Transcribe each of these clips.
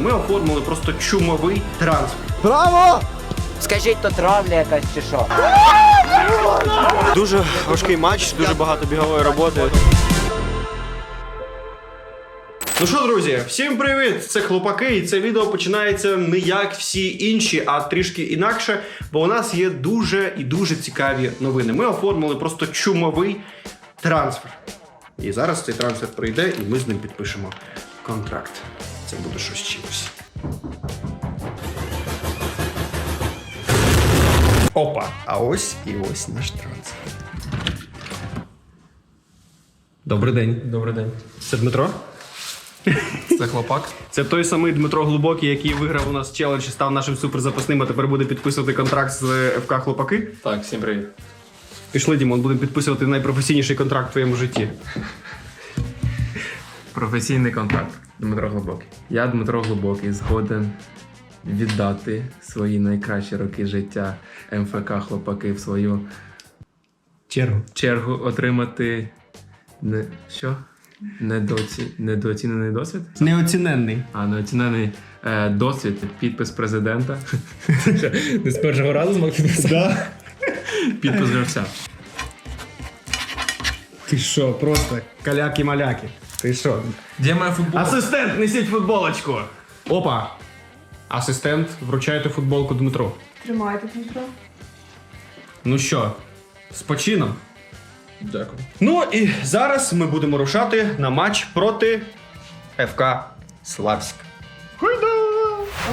Ми оформили просто чумовий транспорт. Браво! Скажіть, то травля якась чи що? Дуже важкий матч, дуже багато бігової роботи. Ну що, друзі, всім привіт! Це хлопаки, і це відео починається не як всі інші, а трішки інакше, бо у нас є дуже і дуже цікаві новини. Ми оформили просто чумовий трансфер. І зараз цей трансфер прийде, і ми з ним підпишемо контракт. Це буде щось чимось. Опа! А ось і ось наш трансфер. Добрий день. Добрий день. Це Дмитро? Це хлопак. Це той самий Дмитро Глибокий, який виграв у нас челендж і став нашим суперзапасним, а тепер буде підписувати контракт з ФК Хлопаки. Так, всім привіт. Пішли, Дімон, будемо підписувати найпрофесійніший контракт в твоєму житті. Професійний контакт. Дмитро Глибокий. Я, Дмитро Глибокий, згоден віддати свої найкращі роки життя МФК Хлопаки в свою Чергу. чергу отримати не що? Недоці... Недооцінений досвід? Неоціненний. А неоцінений е, досвід, підпис президента. Не з першого разу змог підписати? Підпис гравця. Ти що, просто каляки-маляки. Ти що? Де моя футболка? Асистент, несіть футболочку! Опа! Асистент, вручайте футболку Дмитру. Тримайте, Дмитро. Ну що, з почином? Дякую. Ну і зараз ми будемо рушати на матч проти ФК Славськ.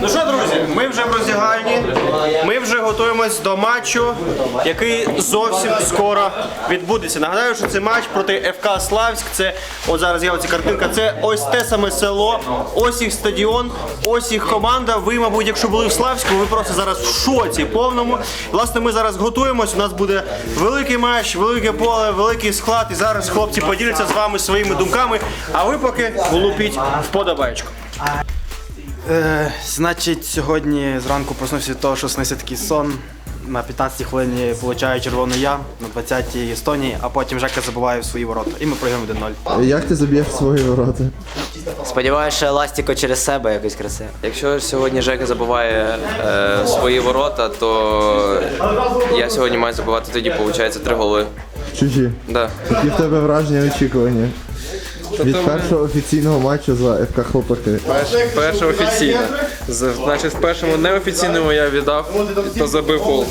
Ну що, друзі, ми вже в роздягальні. Ми вже готуємось до матчу, який зовсім скоро відбудеться. Нагадаю, що це матч проти ФК Славськ. Це от зараз є оця картинка. Це ось те саме село, ось їх стадіон, ось їх команда. Ви, мабуть, якщо були в Славську, ви просто зараз в шоці повному. Власне, ми зараз готуємось. У нас буде великий матч, велике поле, великий склад. І зараз хлопці поділяться з вами своїми думками. А ви поки влупіть вподобайку. Е, значить, сьогодні зранку проснувся від того, що снився такий сон. На 15-й хвилині получаю червону я, на 20-й Естонії, а потім Жека забиває в свої ворота. І ми програємо 1-0. Як ти заб'єш свої ворота? Сподіваюся, що Еластіко через себе якось красиво. Якщо сьогодні Жека забиває е, свої ворота, то я сьогодні маю забивати тоді, виходить, три голи. Чужі. Да. Які в тебе враження очікування? Від першого офіційного матчу за ФК Хлопаки. Перше офіційне. З- Значить, в першому неофіційному я віддав, то забив гол.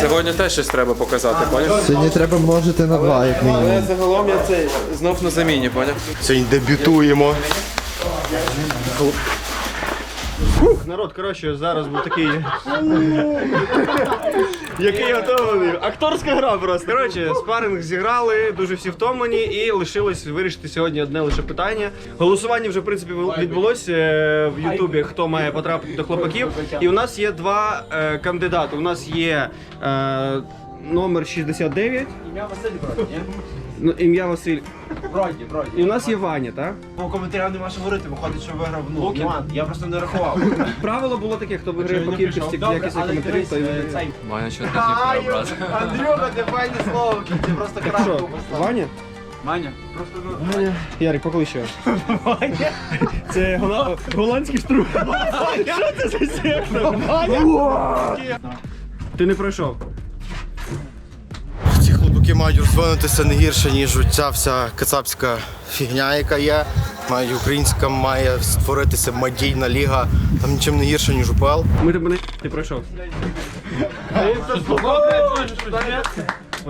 Сьогодні теж щось треба показати, поняв? Сьогодні треба множити на два, як мінімум. Але загалом я це знов на заміні, поняв? Сьогодні дебютуємо. Народ, коротше, зараз був такий. Який готовий. Акторська гра просто. Коротше, спаринг зіграли, дуже всі втомлені, і лишилось вирішити сьогодні одне лише питання. Голосування вже в принципі відбулося е, в Ютубі, хто має потрапити до хлопаків. І у нас є два е, кандидати. У нас є е, номер 69. Ім'я Василь Ну, ім'я Василь. Вроді, вроді. І у нас є Ваня, так? По коментарям нема що говорити, виходить, що виграв ну, Іван. Я просто не рахував. Правило було таке, хто виграє по не кількості. Добре, але коментарів, той дивись, виграє. цей. Ваня, що ти не. Андрюха, ти файне слово в кінці, просто Так крапку що, поставив. Ваня? Маня, просто ну... Ярик, поклич його. Ваня? Це голландський штрук. Що це за? Ваня? Ти не пройшов. Хлопаки мають розвинутися не гірше, ніж ця вся кацапська фігня, яка є. Мають українська має створитися мадійна ліга. Там нічим не гірше, ніж УПЛ. Ми тебе не ти пройшов.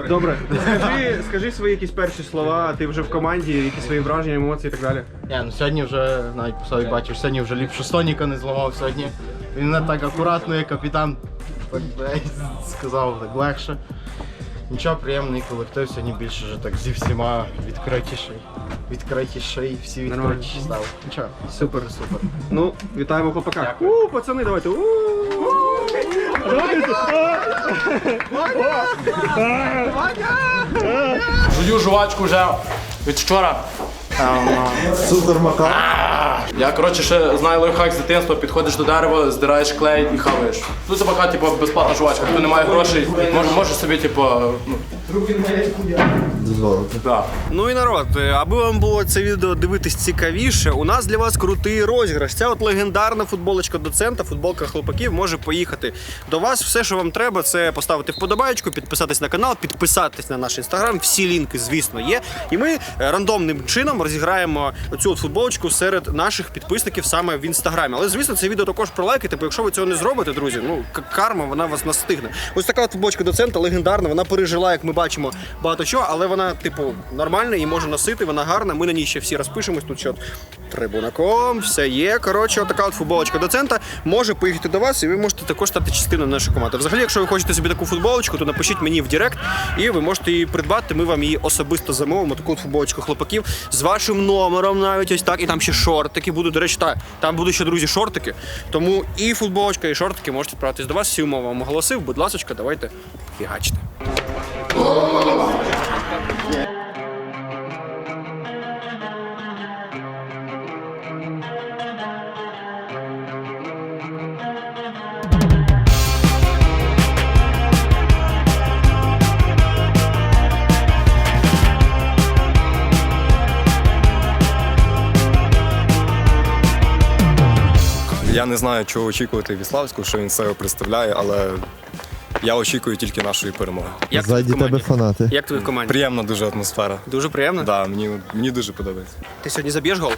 Добре, скажи, скажи свої якісь перші слова, ти вже в команді, які свої враження, емоції і так далі. Ні, ну сьогодні вже навіть по собі бачиш, сьогодні вже ліпше Соніка не зламав сьогодні. Він не так акуратно, як капітан так, блядь, сказав, так легше. Нічого, приємний колектив, сьогодні більше вже так зі всіма відкритіший. Відкритіший, всі Нормально. відкритіші стали. Нічого, Супер. супер. Ну, вітаємо хлопака. У, пацани, давайте. У. Жую жувачку вже від вчора. Супер Макар. Я коротше ще знаю лайфхак з дитинства, підходиш до дерева, здираєш клей і хаваєш. Тут це поки типу, безплатна жувачка, хто не має грошей, може, може собі, типу, ну, дозволити. Так. Ну і народ, е, аби вам було це відео дивитись цікавіше, у нас для вас крутий розіграш. Ця от легендарна футболочка доцента, футболка хлопаків може поїхати до вас. Все, що вам треба, це поставити вподобайку, підписатись на канал, підписатись на наш інстаграм. Всі лінки, звісно, є. І ми рандомним чином розіграємо от футболочку серед наших підписників саме в інстаграмі. Але звісно, це відео також пролайкайте, бо якщо ви цього не зробите, друзі, ну карма вона вас настигне. Ось така футболочка доцента легендарна. Вона пережила, як ми бачимо, багато чого, але вона, типу, нормальна і може носити. Вона гарна. Ми на ній ще всі розпишемось. Тут ще от трибунаком, все є. Коротше, така от футболочка доцента може поїхати до вас, і ви можете також стати частиною нашої команди. Взагалі, якщо ви хочете собі таку футболочку, то напишіть мені в Директ, і ви можете її придбати. Ми вам її особисто замовимо. Таку футболочку хлопаків з вашим номером, навіть ось так. І там ще шортики будуть. До речі, та, там будуть ще друзі шортики. Тому і футболочка, і шортики можете відправитись до вас. Всі умови вам оголосив. Будь ласка, давайте фігачте. Я не знаю, чого очікувати від Славську, що він себе представляє, але я очікую тільки нашої перемоги. Як Ззаді в команді? тебе фанати. Як тобі в команді? Приємна дуже атмосфера. Дуже приємно. Да, мені, мені дуже подобається. Ти сьогодні заб'єш гол?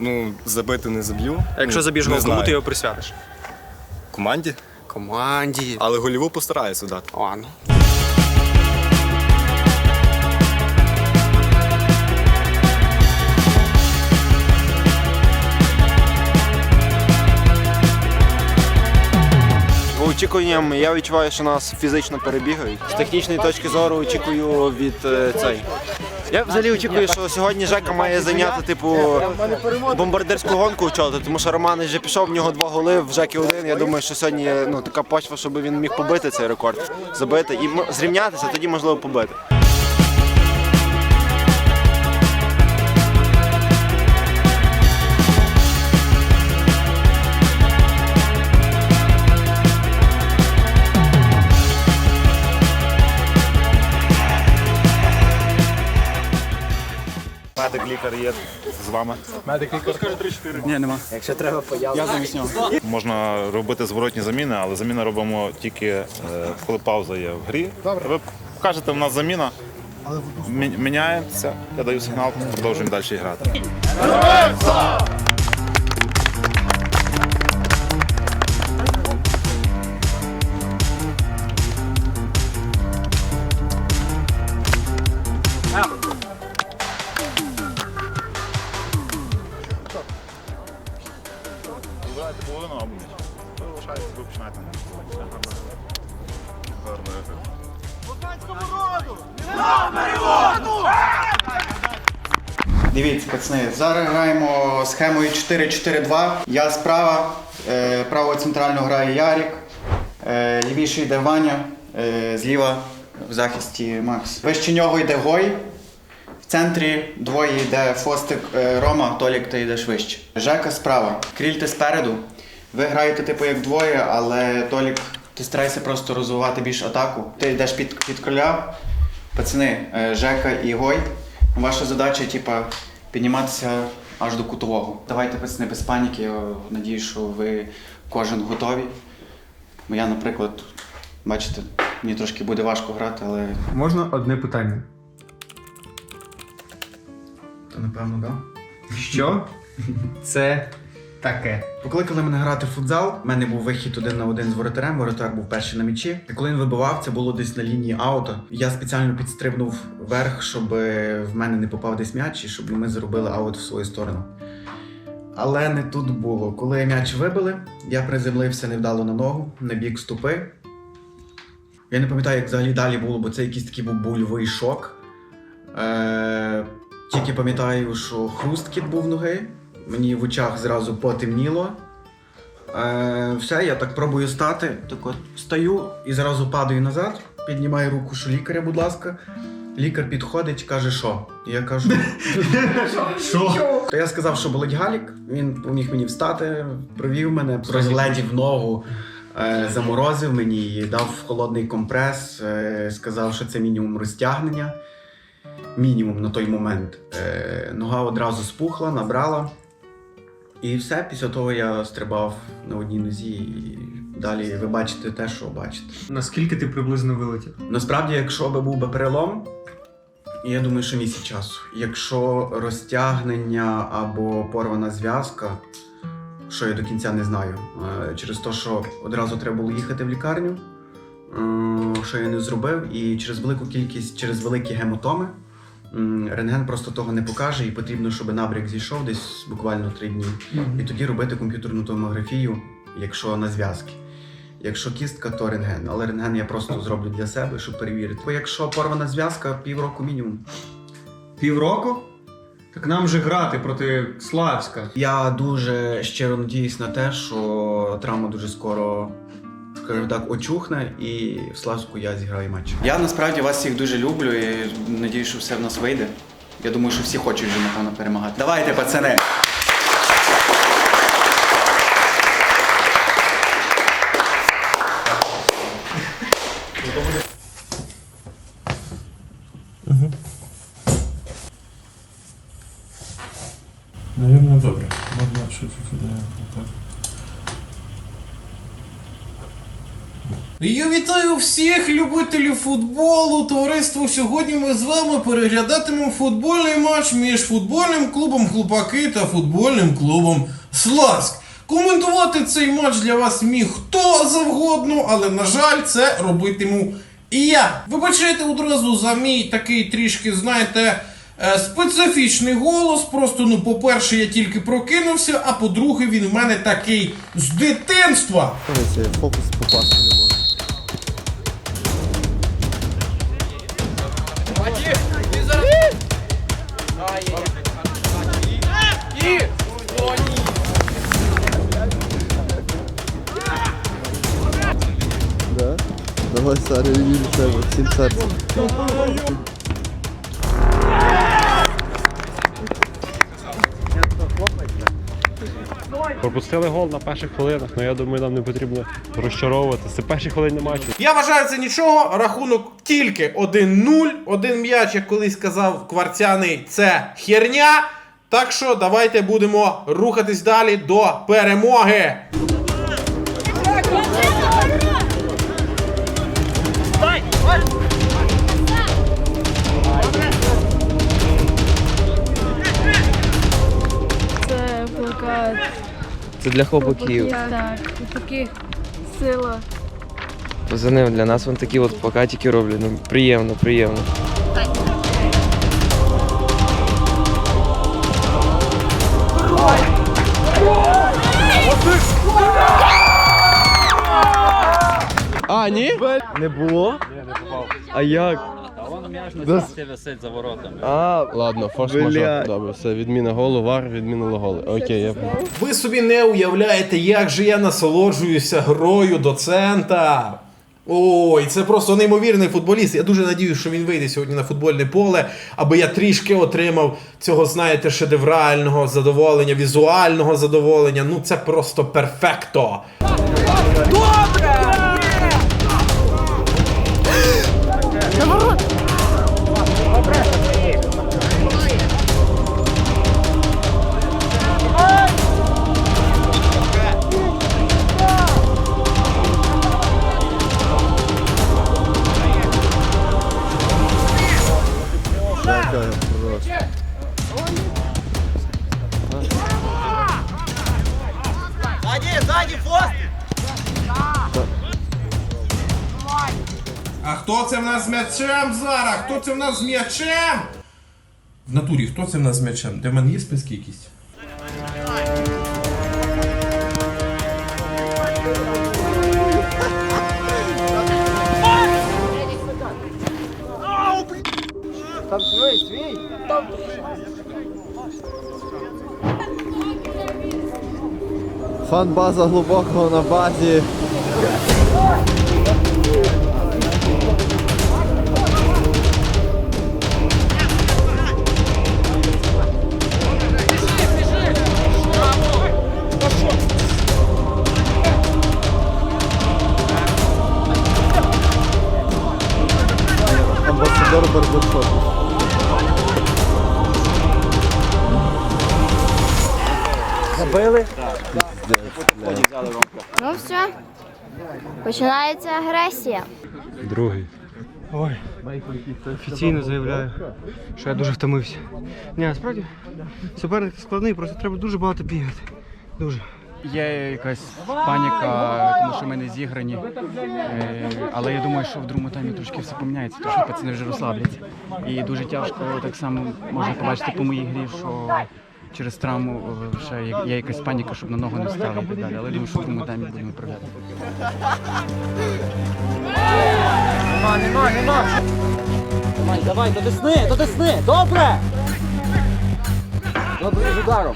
Ну, забити не заб'ю. А якщо Ну, заб'єш не гол, кому знаю. ти його присвятиш? Команді, Команді. але голіву постараюся дати. Ладно. По очікуванням я відчуваю, що нас фізично перебігають. З технічної точки зору очікую від е, цей. Я взагалі очікую, що сьогодні Жека має зайняти типу бомбардирську гонку вчора, тому що Роман вже пішов, в нього два голи, в Жекі один. Я думаю, що сьогодні ну така почва, щоб він міг побити цей рекорд, забити і зрівнятися, тоді можливо побити. Медик-лікар є з вами. Медик лікар. Ні, нема. Якщо треба пояснити, Можна робити зворотні заміни, але заміни робимо тільки е, коли пауза є в грі. Добре. Ви кажете, у нас заміна. Мі- Міняється, я даю сигнал, продовжуємо далі грати. Вибирайте половину або ніч. Ви лишаєте, ви починаєте. Гарно. Дивіться, пацани, зараз граємо схемою 4-4-2. Я справа, е, право центрально грає Ярік, е, лівіше йде Ваня, е, зліва в захисті Макс. Вище нього йде Гой. В центрі двоє йде Фостик е, Рома, Толік ти йдеш вище. Жека справа. Кріль ти спереду. Ви граєте типу як двоє, але Толік, ти старайся просто розвивати більш атаку. Ти йдеш під, під кроля. Пацани, е, Жека і Гой. Ваша задача, типа, підніматися аж до кутового. Давайте, пацани, без паніки. Надію, що ви кожен готові. Бо я, наприклад, бачите, мені трошки буде важко грати, але. Можна одне питання? Напевно, так. Що це таке? Покликали мене грати в футзал. У мене був вихід один на один з воротарем. Воротар був перший на м'ячі. І коли він вибивав, це було десь на лінії аута. Я спеціально підстрибнув вверх, щоб в мене не попав десь м'яч, і щоб ми зробили аут в свою сторону. Але не тут було. Коли м'яч вибили, я приземлився невдало на ногу, на бік ступи. Я не пам'ятаю, як взагалі далі було, бо це якийсь такий був больовий шок. Е- тільки пам'ятаю, що хрусткіт був ноги. Мені в очах зразу потемніло. Е, все, я так пробую стати. Так от стою і зразу падаю назад, піднімаю руку, що лікаря, будь ласка. Лікар підходить, каже, що? Я кажу. Що? То я сказав, що болить галік. Він поміг мені встати, провів мене, розгледів ногу, е, заморозив мені, дав холодний компрес, е, сказав, що це мінімум розтягнення. Мінімум на той момент. Е, нога одразу спухла, набрала. І все, після того я стрибав на одній нозі, і далі ви бачите те, що бачите. Наскільки ти приблизно вилетів? Насправді, якщо би був би перелом, я думаю, що місяць часу. Якщо розтягнення або порвана зв'язка, що я до кінця не знаю, е, через те, що одразу треба було їхати в лікарню, е, що я не зробив, і через велику кількість, через великі гемотоми. Рентген просто того не покаже, і потрібно, щоб набряк зійшов десь буквально три дні. І тоді робити комп'ютерну томографію, якщо на зв'язки. Якщо кістка, то рентген. Але рентген я просто зроблю для себе, щоб перевірити. Бо якщо порвана зв'язка, півроку мінімум. Півроку? Так нам же грати проти Славська. Я дуже щиро надіюсь на те, що травма дуже скоро, скажімо так, очухне, і в Славську я зіграю матч. Я насправді вас всіх дуже люблю і надію, що все в нас вийде. Я думаю, що всі хочуть вже напевно перемагати. Давайте, пацани! Навірно, добре. Можна швидше туди. Так. Я вітаю всіх любителів футболу. Товариство. Сьогодні ми з вами переглядатимемо футбольний матч між футбольним клубом Хлопаки та футбольним клубом Славськ. Коментувати цей матч для вас міг хто завгодно, але на жаль, це робитиму і я. Вибачайте одразу за мій такий трішки, знаєте. е, Специфічний голос, просто ну, по-перше, я тільки прокинувся, а по-друге, він в мене такий з дитинства. Фокус попасти Давай, Сарі, вірю в себе, всім серцем. Пропустили гол на перших хвилинах, але я думаю, нам не потрібно розчаровуватися. Це перші хвилини матчу. Я вважаю це нічого. Рахунок тільки 1-0. Один м'яч, як колись казав кварцяний, це херня. Так що давайте будемо рухатись далі до перемоги. Це для хлопаків. Так, таких сила. Пацани, для нас вони такі от плакатики роблять. Ну, приємно, приємно. А, ні? Не було? А як? Висить за воротами. А, Ладно, Бля. форс-мажор. Добре, все, відміна голу, вар, відмінили голи. Окей, я. Ви собі не уявляєте, як же я насолоджуюся грою доцента. Ой, це просто неймовірний футболіст. Я дуже надіюсь, що він вийде сьогодні на футбольне поле, аби я трішки отримав цього, знаєте, шедеврального задоволення, візуального задоволення. Ну це просто перфекто. Дякую, А хто це в нас з м'ячем зараз? Хто це в нас з м'ячем? В натурі, хто це в нас з м'ячем? Де в мене є списки якісь? Там свій, свій. Фан-база глибокого на базі. до 200. Забили? Ну все. Починається агресія. Другий. Ой, офіційно заявляю, що я дуже втомився. Ні, насправді суперник складний, просто треба дуже багато бігати. Дуже. Є якась паніка, тому що ми не зіграні. Е, Але я думаю, що в другому таймі трошки все поміняється, тому що пацани вже розслабляться. І дуже тяжко так само можна побачити по моїй грі, що через травму ще є- якась паніка, щоб на ногу не встали і далі. Але думаю, що в другому таймі будемо проглядати. Нема, нема, нема. Давай, давай, до десни, до десни, добре! Добре, з ударом.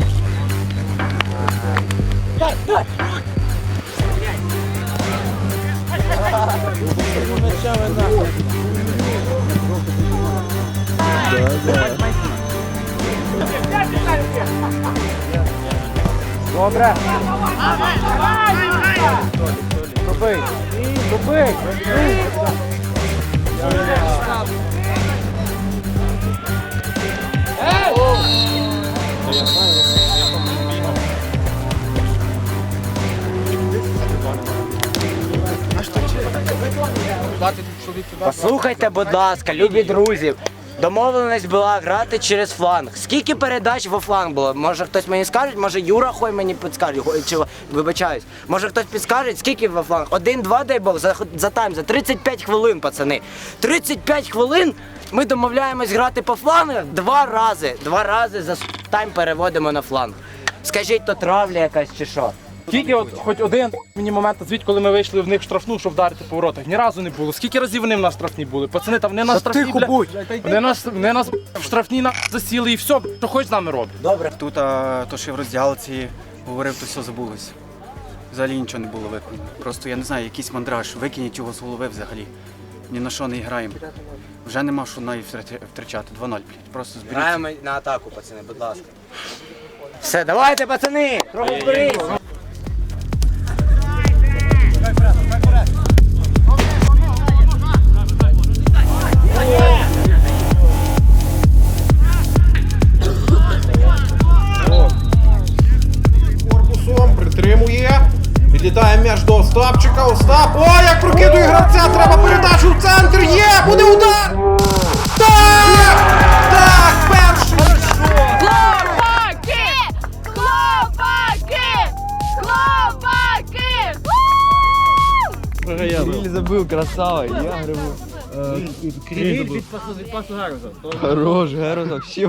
Добре. Добий. Добий. Послухайте, будь ласка, любі друзі. Домовленість була грати через фланг. Скільки передач во фланг було? Може хтось мені скаже, може Юра Хой мені підскаже, чи вибачаюсь. Може хтось підскаже, скільки во фланг? Один-два, дай Бог, за, за тайм, за 35 хвилин, пацани. 35 хвилин ми домовляємось грати по флангах два рази. Два рази за тайм переводимо на фланг. Скажіть, то травля якась чи що? Тільки от хоч один мені момент звідь, коли ми вийшли в них штрафну, щоб вдарити по воротах. Ні разу не було. Скільки разів вони в нас штрафні були? Пацани, там нас Та штрафні. тихо бля, будь. Вони нас, вони нас в штрафні на засіли і все, що хоч з нами роблять. Добре. Тут а, то, що я в роздягалці говорив, то все забулося. Взагалі нічого не було виконано. Просто я не знаю, якийсь мандраж, викиніть його з голови взагалі. Ні на що не граємо. Вже нема що навіть втрати- втрачати. 2-0, блядь. Просто зберіться. Граємо на атаку, пацани, будь ласка. Все, давайте, пацани! Трохи зберіться! Криль красава, я гриву. Криль від пасу, від пасу Гаруза. Хорош, Герос вообще.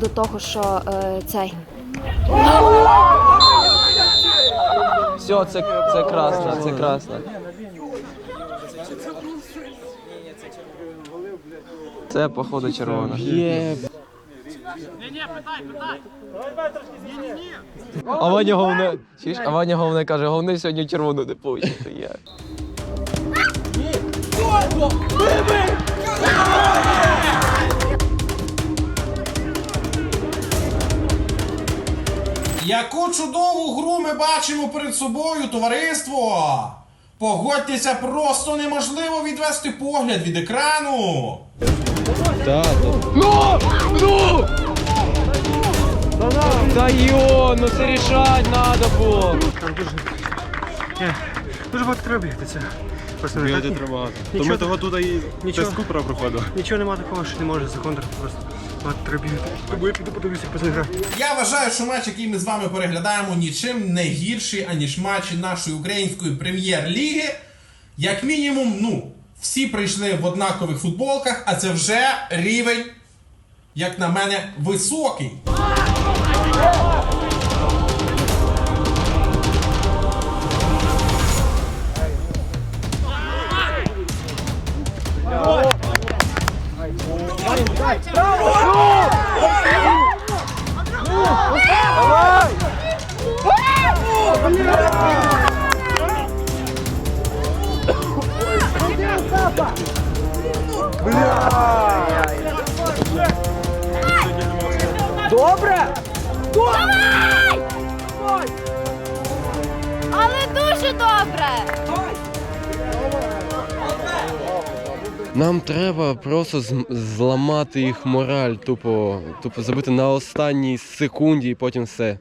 До того, що е, цей. Все, це, це красно, це красно. Це походу червона. Є. А Ваня головне, чуєш, а Ваня головне каже, головне сьогодні червону не получити. Я. Яку чудову гру ми бачимо перед собою, товариство! Погодьтеся, просто неможливо відвести погляд від екрану. Ну! Ну! Та йо, ну це рішать надо було. Дуже. Ні, дуже багато треба бігти. Це просто не треба багато. То ми того туди і нічого- тест Купера проходили. Нічого нема такого, що не може за контр. Просто я піду подивлюся, як. Я вважаю, що матч, який ми з вами переглядаємо, нічим не гірший, аніж матчі нашої української прем'єр-ліги. Як мінімум, ну, всі прийшли в однакових футболках, а це вже рівень, як на мене, високий. Давай! Давай! Добре! Давай! Але дуже добре! Нам треба просто зламати їх мораль, тупо, тупо забити на останній секунді і потім все.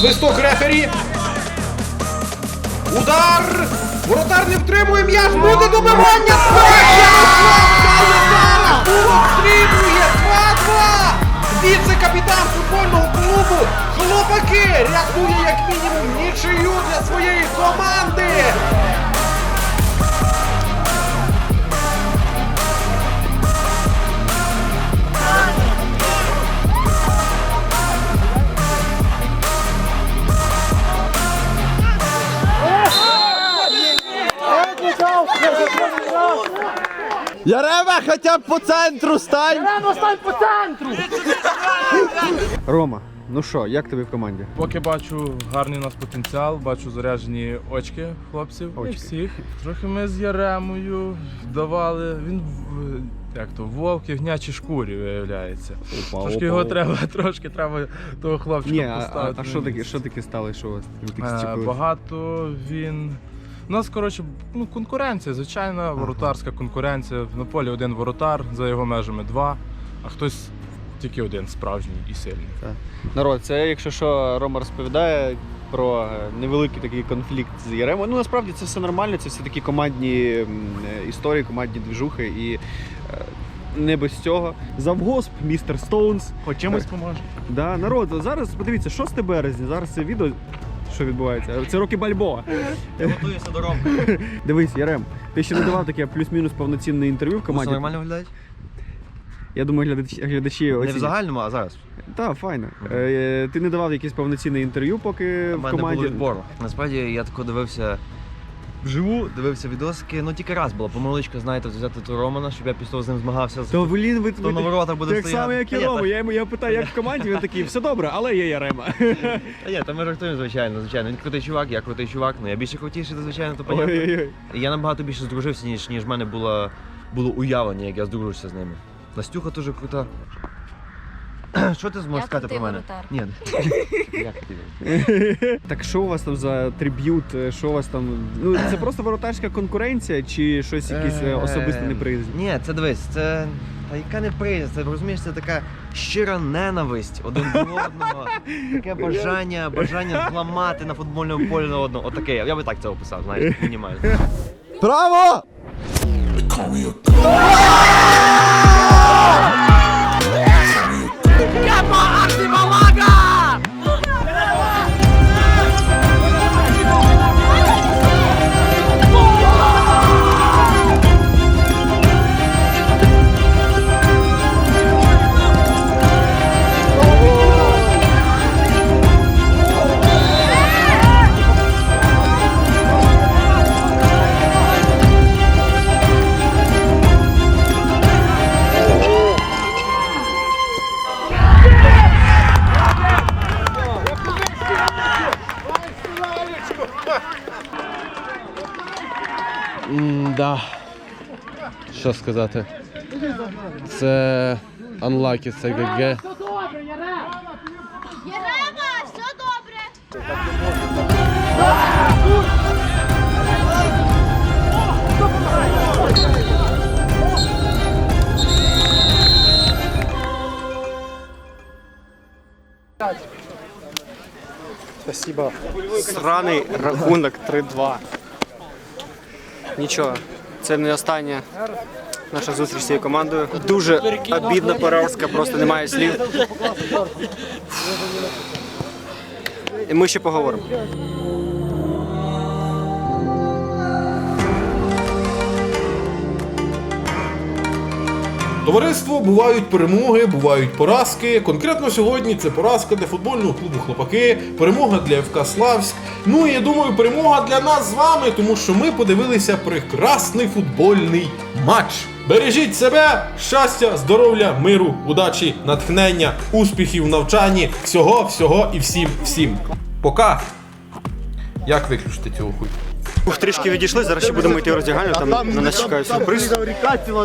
Свисток рефері. Удар! Воротар не втримує м'яч, буде добивання! Обстрілює 2-2! Віце-капітан футбольного клубу Хлопаки рятує як мінімум нічию для своєї команди! Ярема, хоча б по центру стань! Ярема, стань по центру! Рома, ну що, як тобі в команді? Поки бачу гарний у нас потенціал, бачу заряджені очки хлопців. Очки. І всіх. Трохи ми з Яремою вдавали. Він в- як то вовк в ягнячій шкурі виявляється. Опа, трошки опа, його опа. треба, трошки треба того хлопчика Ні, а, а, поставити. а що таке, що таке стало, що у вас ви Е? Багато він. У нас, коротше, ну, конкуренція, звичайна, воротарська конкуренція. На полі один воротар, за його межами два, а хтось тільки один справжній і сильний. Народ, це якщо що Рома розповідає про е, невеликий такий конфлікт з Яремо. Ну насправді це все нормально, це все такі командні м, е, історії, командні двіжухи і е, не без цього. Завгосп, містер Стоунс. Хоч чимось поможе. Да, народ, зараз подивіться, 6 березня, зараз це відео. Що відбувається? Це роки Бальбоа. Готуюся до ромку. Дивись, Ярем, ти ще не давав таке плюс-мінус повноцінне інтерв'ю в команді. Це нормально виглядають? Я думаю, глядачі, глядачі Не в оцінять. загальному, а зараз. Так, файно. Е, ти не давав якесь повноцінне інтерв'ю, поки У в команді. було відбору. Насправді я тако дивився вживу, дивився відосики. Ну тільки раз було помилочка, знаєте, взяти ту Романа, щоб я після того з ним змагався. То блін, ви, Хто на воротах буде так само, як і Рома. Я йому я питаю, як в команді, він такий, все добре, але є Ярема. Та ні, та ми жартуємо, звичайно, звичайно. Він крутий чувак, я крутий чувак. Ну я більше крутіший, то звичайно, то понятно. Я набагато більше здружився, ніж, ніж в мене було, було уявлення, як я здружився з ними. Настюха дуже крута. Що ти зможеш сказати про мене? Ні. Як ти? Так що у вас там за триб'ют? Що у вас там? Ну це просто воротарська конкуренція чи щось якийсь е, особистий неприязнь? Ні, це дивись, це. Та яка неприязнь, це розумієш, це така щира ненависть один до одного. Таке бажання, бажання зламати на футбольному полі на одного. Отаке, я би так це описав, знаєш, мінімально. Браво! Да. Що сказати? Це unlucky, це ГГ. Єрема, все добре! Спасибо. Сраний рахунок 3-2. Нічого, це не остання наша зустріч з цією командою. Дуже обідна поразка, просто немає слів. І ми ще поговоримо. Товариство бувають перемоги, бувають поразки. Конкретно сьогодні це поразка для футбольного клубу Хлопаки, перемога для ФК Славськ. Ну і я думаю, перемога для нас з вами, тому що ми подивилися прекрасний футбольний матч. Бережіть себе, щастя, здоров'я, миру, удачі, натхнення, успіхів в навчанні, всього, всього і всім, всім. Пока! Як виключити цього хуй? Ух, трішки відійшли, зараз ще будемо йти в роздягальню, там на нас чекає сюрприз.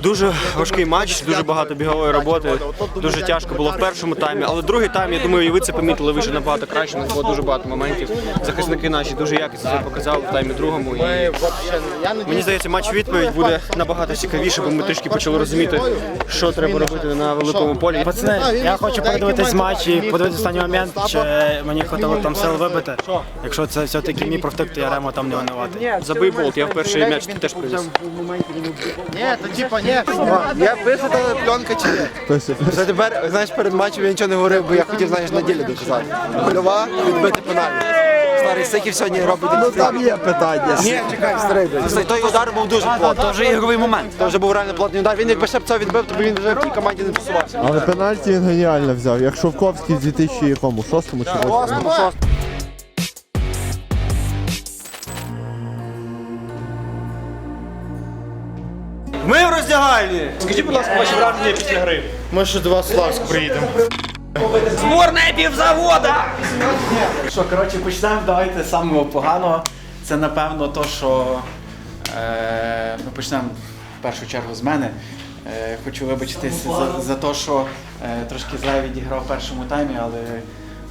Дуже важкий матч, дуже багато бігової роботи, дуже тяжко було в першому таймі, але другий тайм, я думаю, і ви це помітили, вийшов набагато краще, у нас було дуже багато моментів. Захисники наші дуже якісно себе показали в таймі другому. І мені здається, матч відповідь буде набагато цікавіше, бо ми трішки почали розуміти, що треба робити на великому полі. Пацани, я хочу передивитись матч і подивитися останній момент, чи мені хватило там сил вибити. Якщо це все-таки мій профтик, то я Ремо там не винуватий. Забий болт, я в перший м'яч теж привіз. Ні, то типа ні. Я пишу пленка чи ні? Це тепер, знаєш, перед матчем я нічого не говорив, бо я хотів, знаєш, на ділі доказати. Гольова, відбити пенальті. Старий Сиків сьогодні робить. Ну там є питання. Ні, чекай, старий. Той удар був дуже плотний. То вже ігровий момент. То вже був реально плотний удар. Він якби ще б це відбив, то він вже в тій команді не посувався. Але пенальті він геніально взяв. Як Шовковський в 2006 чи 2008. Ми в роздягальні. Скажіть, будь ласка, ваші враження після гри. Ми ще до вас Славськ приїдемо. Зборна півзавода! Що, коротше, почнемо давайте з самого поганого. Це напевно то, що е, ми почнемо в першу чергу з мене. Е, хочу вибачитися за, за те, що е, трошки зле відіграв в першому таймі, але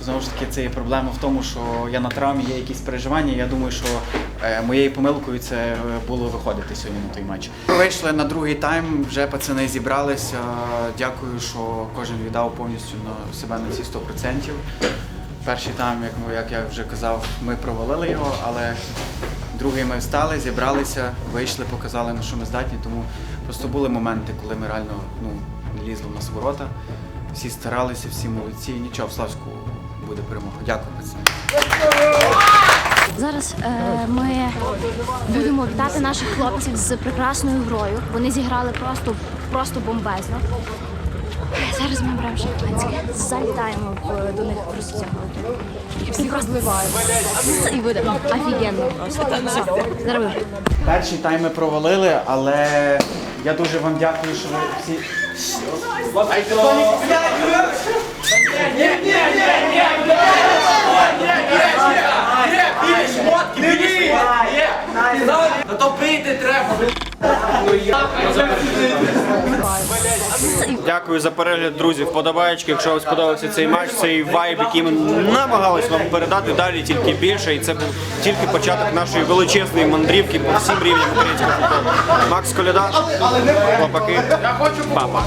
знову ж таки це є проблема в тому, що я на травмі, є якісь переживання. Я думаю, що е, моєю помилкою це е, було виходити сьогодні на той матч. Вийшли на другий тайм, вже пацани зібралися. Дякую, що кожен віддав повністю на себе на ці 100%. Перший тайм, як, ми- як я вже казав, ми провалили його, але другий ми встали, зібралися, вийшли, показали, на що ми здатні. Тому просто були моменти, коли ми реально ну, лізли в нас ворота. Всі старалися, всі молодці. Нічого, в Славську буде перемога. Дякую. Зараз е, ми будемо вітати наших хлопців з прекрасною грою. Вони зіграли просто, просто бомбезно. Зараз ми беремо шампанське, залітаємо в- до них просто цього. Всіх розливаємо. І буде офігенно просто. Все, зараз ми. Перший тайм ми провалили, але я дуже вам дякую, що ви всі. Дякую за перегляд, друзі. Вподобаєчки. Якщо вам сподобався цей матч, цей вайб, який ми намагалися вам передати далі тільки більше. І це був тільки початок нашої величезної мандрівки по всім рівням українського футболу. Макс Коляда, хлопаки, папа.